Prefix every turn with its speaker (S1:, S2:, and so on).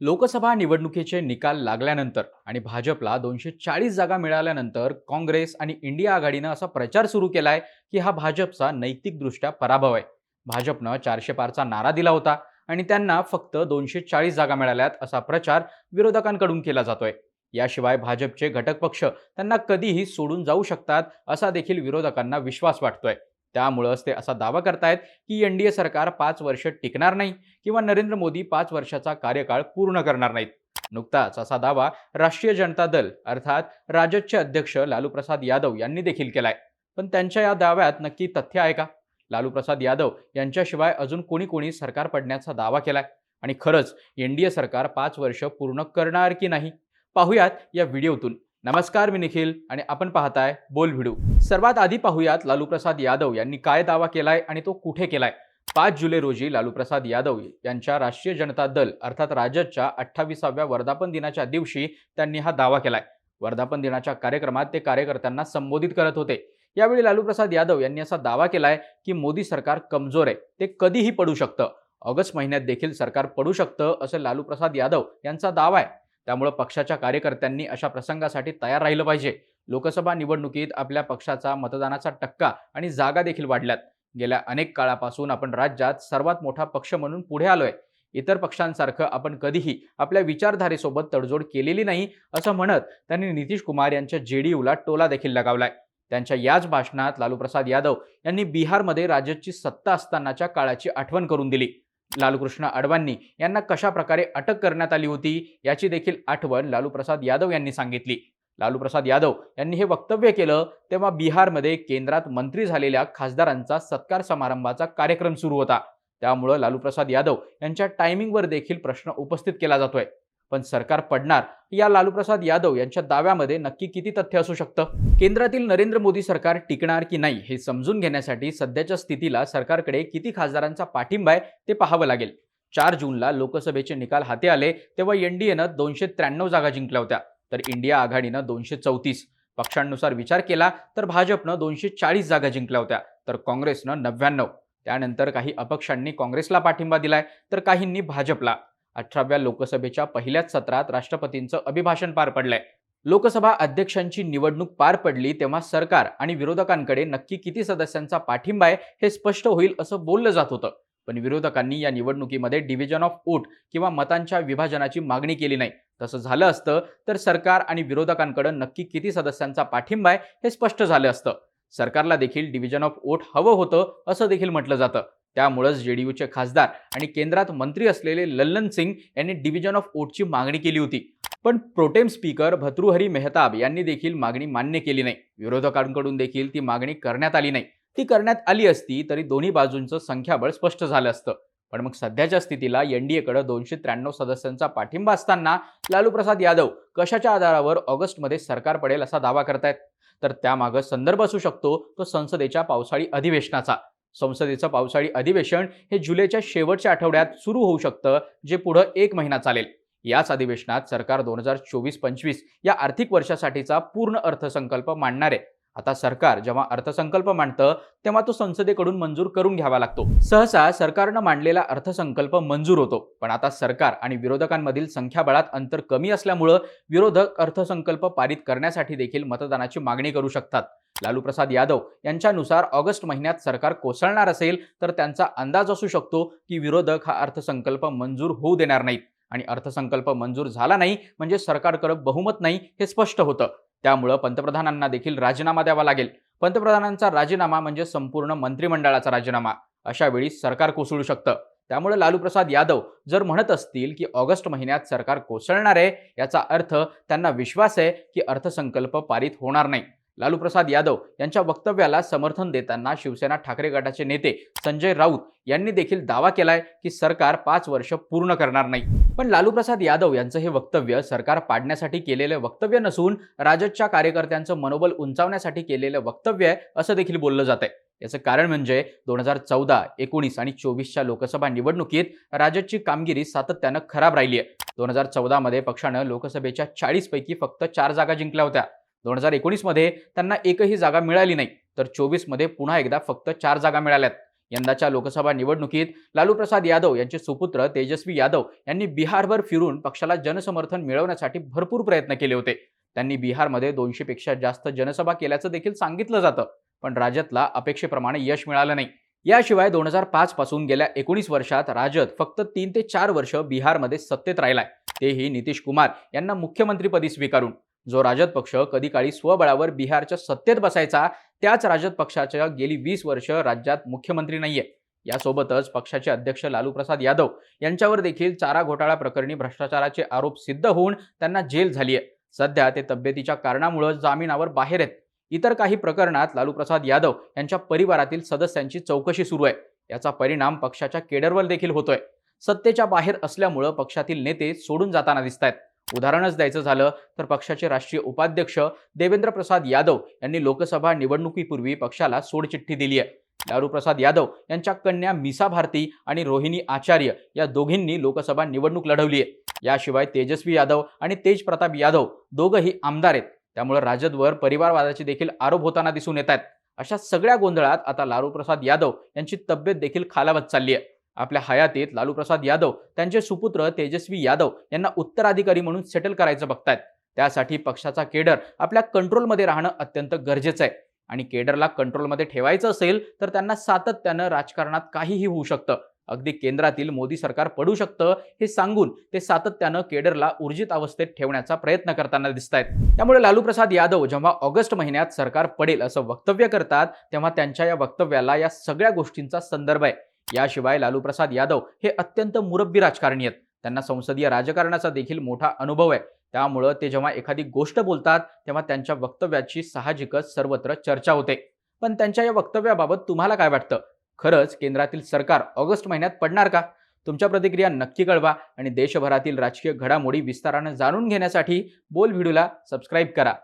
S1: लोकसभा निवडणुकीचे निकाल लागल्यानंतर आणि भाजपला दोनशे चाळीस जागा मिळाल्यानंतर काँग्रेस आणि इंडिया आघाडीनं असा प्रचार सुरू केला आहे की हा भाजपचा नैतिकदृष्ट्या पराभव आहे. भाजपनं चारशे पारचा नारा दिला होता आणि त्यांना फक्त दोनशे चाळीस जागा मिळाल्यात असा प्रचार विरोधकांकडून केला जातोय. याशिवाय भाजपचे घटक पक्ष त्यांना कधीही सोडून जाऊ शकतात असा देखील विरोधकांना विश्वास वाटतोय. त्यामुळंच ते असा दावा करतायत की एन डी ए सरकार पाच वर्ष टिकणार नाही किंवा नरेंद्र मोदी पाच वर्षाचा कार्यकाळ पूर्ण करणार नाहीत. नुकताच असा दावा राष्ट्रीय जनता दल अर्थात राजदचे अध्यक्ष लालू प्रसाद यादव यांनी देखील केलाय. पण त्यांच्या या दाव्यात नक्की तथ्य आहे का? लालू प्रसाद यादव यांच्याशिवाय अजून कोणी कोणी सरकार पडण्याचा दावा केलाय? आणि खरंच एन डी ए सरकार पाच वर्ष पूर्ण करणार की नाही? पाहुयात या व्हिडिओतून. नमस्कार मी निखिल आणि आपण पाहताय बोल व्हिडिओ सर्वात आधी पाहूयात लालू प्रसाद यादव यांनी काय दावा केलाय आणि तो कुठे केलाय? पाच जुलै रोजी लालू प्रसाद यादव यांच्या राष्ट्रीय जनता दल अर्थात राजदच्या अठ्ठावीसाव्या वर्धापन दिनाच्या दिवशी त्यांनी हा दावा केलाय. वर्धापन दिनाच्या कार्यक्रमात ते कार्यकर्त्यांना संबोधित करत होते. यावेळी लालू प्रसाद यादव यांनी असा दावा केलाय की मोदी सरकार कमजोर आहे. ते कधीही पडू शकतं. ऑगस्ट महिन्यात देखील सरकार पडू शकतं असं लालू प्रसाद यादव यांचा दावा आहे. त्यामुळं पक्षाच्या कार्यकर्त्यांनी अशा प्रसंगासाठी तयार राहिलं पाहिजे. लोकसभा निवडणुकीत आपल्या पक्षाचा मतदानाचा टक्का आणि जागा देखील वाढल्यात. गेल्या अनेक काळापासून आपण राज्यात सर्वात मोठा पक्ष म्हणून पुढे आलोय. इतर पक्षांसारखं आपण कधीही आपल्या विचारधारेसोबत तडजोड केलेली नाही असं म्हणत त्यांनी नितीश कुमार यांच्या जेडीयूला टोला देखील लगावलाय. त्यांच्या याच भाषणात लालूप्रसाद यादव यांनी बिहारमध्ये राज्याची सत्ता असतानाच्या काळाची आठवण करून दिली. लालकृष्ण अडवाणी यांना कशा प्रकारे अटक करण्यात आली होती याची देखील आठवण लालू प्रसाद यादव यांनी सांगितली. लालू प्रसाद यादव यांनी हे वक्तव्य केलं तेव्हा बिहारमध्ये केंद्रात मंत्री झालेल्या खासदारांचा सत्कार समारंभाचा कार्यक्रम सुरू होता. त्यामुळं लालू प्रसाद यादव यांच्या टायमिंगवर देखील प्रश्न उपस्थित केला जातोय. पण सरकार पडणार या लालू प्रसाद यादव यांच्या दाव्यामध्ये नक्की किती तथ्य असू शकतं? केंद्रातील नरेंद्र मोदी सरकार टिकणार की नाही हे समजून घेण्यासाठी सध्याच्या स्थितीला सरकारकडे किती खासदारांचा पाठिंबा आहे ते पाहावं लागेल. चार जूनला लोकसभेचे निकाल हाती आले तेव्हा एनडीएनं दोनशे त्र्याण्णव जागा जिंकल्या होत्या. तर इंडिया आघाडीनं दोनशे चौतीस. पक्षांनुसार विचार केला तर भाजपनं दोनशे चाळीस जागा जिंकल्या होत्या तर काँग्रेसनं नव्याण्णव त्यानंतर काही अपक्षांनी काँग्रेसला पाठिंबा दिलाय तर काहींनी भाजपला. अठराव्या लोकसभेच्या पहिल्याच सत्रात राष्ट्रपतींचं अभिभाषण पार पडलंय. लोकसभा अध्यक्षांची निवडणूक पार पडली तेव्हा सरकार आणि विरोधकांकडे नक्की किती सदस्यांचा पाठिंबा आहे हे स्पष्ट होईल असं बोललं जात होतं. पण विरोधकांनी या निवडणुकीमध्ये डिव्हिजन ऑफ वोट किंवा मतांच्या विभाजनाची मागणी केली नाही. तसं झालं असतं तर सरकार आणि विरोधकांकडे नक्की किती सदस्यांचा पाठिंबा आहे हे स्पष्ट झालं असतं. सरकारला देखील डिव्हिजन ऑफ वोट हवं होतं असं देखील म्हटलं जातं. त्यामुळंच जेडीयूचे खासदार आणि केंद्रात मंत्री असलेले लल्लन सिंग यांनी डिव्हिजन ऑफ ओटची मागणी केली होती. पण प्रोटेम स्पीकर भतृहरी मेहताब यांनी देखील मागणी मान्य केली नाही. विरोधकांकडून देखील ती मागणी करण्यात आली नाही. ती करण्यात आली असती तरी दोन्ही बाजूंचं संख्याबळ स्पष्ट झालं असतं. पण मग सध्याच्या स्थितीला एनडीएकडे दोनशे त्र्याण्णव सदस्यांचा पाठिंबा असताना लालू प्रसाद यादव कशाच्या आधारावर ऑगस्टमध्ये सरकार पडेल असा दावा करतायत? तर त्यामागं संदर्भ असू शकतो तो संसदेच्या पावसाळी अधिवेशनाचा. संसदेचं पावसाळी अधिवेशन हे जुलैच्या शेवटच्या आठवड्यात सुरू होऊ शकतं जे पुढं एक महिना चालेल. याच अधिवेशनात सरकार दोन हजार चोवीस पंचवीस या आर्थिक वर्षासाठीचा पूर्ण अर्थसंकल्प मांडणार आहे आता सरकार जेव्हा अर्थसंकल्प मांडतं तेव्हा तो संसदेकडून मंजूर करून घ्यावा लागतो. सहसा सरकारनं मांडलेला अर्थसंकल्प मंजूर होतो. पण आता सरकार आणि विरोधकांमधील संख्याबळात अंतर कमी असल्यामुळं विरोधक अर्थसंकल्प पारित करण्यासाठी देखील मतदानाची मागणी करू शकतात. लालू प्रसाद यादव यांच्यानुसार ऑगस्ट महिन्यात सरकार कोसळणार असेल तर त्यांचा अंदाज असू शकतो की विरोधक हा अर्थसंकल्प मंजूर होऊ देणार नाहीत. आणि अर्थसंकल्प मंजूर झाला नाही म्हणजे सरकारकडे बहुमत नाही हे स्पष्ट होतं. त्यामुळं पंतप्रधानांना देखील राजीनामा द्यावा लागेल. पंतप्रधानांचा राजीनामा म्हणजे संपूर्ण मंत्रिमंडळाचा राजीनामा अशा वेळी सरकार कोसळू शकतं. त्यामुळे लालू प्रसाद यादव जर म्हणत असतील की ऑगस्ट महिन्यात सरकार कोसळणार आहे याचा अर्थ त्यांना विश्वास आहे की अर्थसंकल्प पारित होणार नाही. लालू प्रसाद यादव यांच्या वक्तव्याला समर्थन देताना शिवसेना ठाकरे गटाचे नेते संजय राऊत यांनी देखील दावा केलाय की सरकार पाच वर्ष पूर्ण करणार नाही. पण लालू प्रसाद यादव यांचं हे वक्तव्य सरकार पाडण्यासाठी केलेले वक्तव्य नसून राजदच्या कार्यकर्त्यांचं मनोबल उंचावण्यासाठी केलेलं वक्तव्य आहे असं देखील बोललं जात आहे. याचं कारण म्हणजे दोन हजार चौदा एकोणीस आणि चोवीसच्या लोकसभा निवडणुकीत राजदची कामगिरी सातत्यानं खराब राहिली आहे. दोन हजार चौदामध्ये पक्षानं लोकसभेच्या चाळीसपैकी फक्त चार जागा जिंकल्या होत्या. दोन हजार एकोणीसमध्ये त्यांना एकही जागा मिळाली नाही. तर चोवीसमध्ये पुन्हा एकदा फक्त चार जागा मिळाल्यात. यंदाच्या लोकसभा निवडणुकीत लालू प्रसाद यादव यांचे सुपुत्र तेजस्वी यादव यांनी बिहारभर फिरून पक्षाला जनसमर्थन मिळवण्यासाठी भरपूर प्रयत्न केले होते. त्यांनी बिहारमध्ये दोनशेपेक्षा जास्त जनसभा केल्याचं देखील सांगितलं जातं. पण राज्यातला अपेक्षेप्रमाणे यश मिळालं नाही. याशिवाय दोन हजार पाच पासून गेल्या एकोणीस वर्षात राजद फक्त तीन ते चार वर्ष बिहारमध्ये सत्तेत राहिलाय. तेही नितीश कुमार यांना मुख्यमंत्रीपदी स्वीकारून. जो राजद पक्ष कधी काळी स्वबळावर बिहारच्या सत्तेत बसायचा त्याच राजद पक्षाच्या गेली वीस वर्ष राज्यात मुख्यमंत्री नाहीये. यासोबतच पक्षाचे अध्यक्ष लालू प्रसाद यादव यांच्यावर देखील चारा घोटाळा प्रकरणी भ्रष्टाचाराचे आरोप सिद्ध होऊन त्यांना जेल झाली आहे सध्या ते तब्येतीच्या कारणामुळे जामिनावर बाहेर आहेत. इतर काही प्रकरणात लालू प्रसाद यादव यांच्या परिवारातील सदस्यांची चौकशी सुरू आहे. याचा परिणाम पक्षाच्या केडरवर देखील होतोय. सत्तेच्या बाहेर असल्यामुळं पक्षातील नेते सोडून जाताना दिसत आहेत उदाहरणच द्यायचं झालं तर पक्षाचे राष्ट्रीय उपाध्यक्ष देवेंद्र प्रसाद यादव यांनी लोकसभा निवडणुकीपूर्वी पक्षाला सोडचिठ्ठी दिली आहे. लालू प्रसाद यादव यांच्या कन्या मिसा भारती आणि रोहिणी आचार्य या दोघींनी लोकसभा निवडणूक लढवली आहे. याशिवाय तेजस्वी यादव आणि तेज प्रताप यादव दोघंही आमदार आहेत. त्यामुळे राजदवर परिवारवादाचे देखील आरोप होताना दिसून येत आहेत. अशा सगळ्या गोंधळात आता लालू प्रसाद यादव यांची तब्येत देखील खालावत चालली आहे. आपल्या हयातीत लालू प्रसाद यादव त्यांचे सुपुत्र तेजस्वी यादव यांना उत्तराधिकारी म्हणून सेटल करायचं बघतायत. त्यासाठी पक्षाचा केडर आपल्या कंट्रोलमध्ये राहणं अत्यंत गरजेचं आहे. आणि केडरला कंट्रोलमध्ये ठेवायचं असेल तर त्यांना सातत्यानं राजकारणात काहीही होऊ शकतं. अगदी केंद्रातील मोदी सरकार पडू शकतं हे सांगून ते सातत्यानं केडरला ऊर्जित अवस्थेत ठेवण्याचा प्रयत्न करताना दिसत आहेत त्यामुळे लालू प्रसाद यादव जेव्हा ऑगस्ट महिन्यात सरकार पडेल असं वक्तव्य करतात तेव्हा त्यांच्या या वक्तव्याला या सगळ्या गोष्टींचा संदर्भ आहे. याशिवाय लालू प्रसाद यादव हे अत्यंत मुरब्बी राजकारणी आहेत. त्यांना संसदीय राजकारणाचा देखील मोठा अनुभव आहे. त्यामुळं ते जेव्हा एखादी गोष्ट बोलतात तेव्हा त्यांच्या वक्तव्याची साहजिकच सर्वत्र चर्चा होते. पण त्यांच्या या वक्तव्याबाबत तुम्हाला काय वाटतं? खरंच केंद्रातील सरकार ऑगस्ट महिन्यात पडणार का? तुमच्या प्रतिक्रिया नक्की कळवा आणि देशभरातील राजकीय घडामोडी विस्तारानं जाणून घेण्यासाठी बोल व्हिडिओला सबस्क्राईब करा.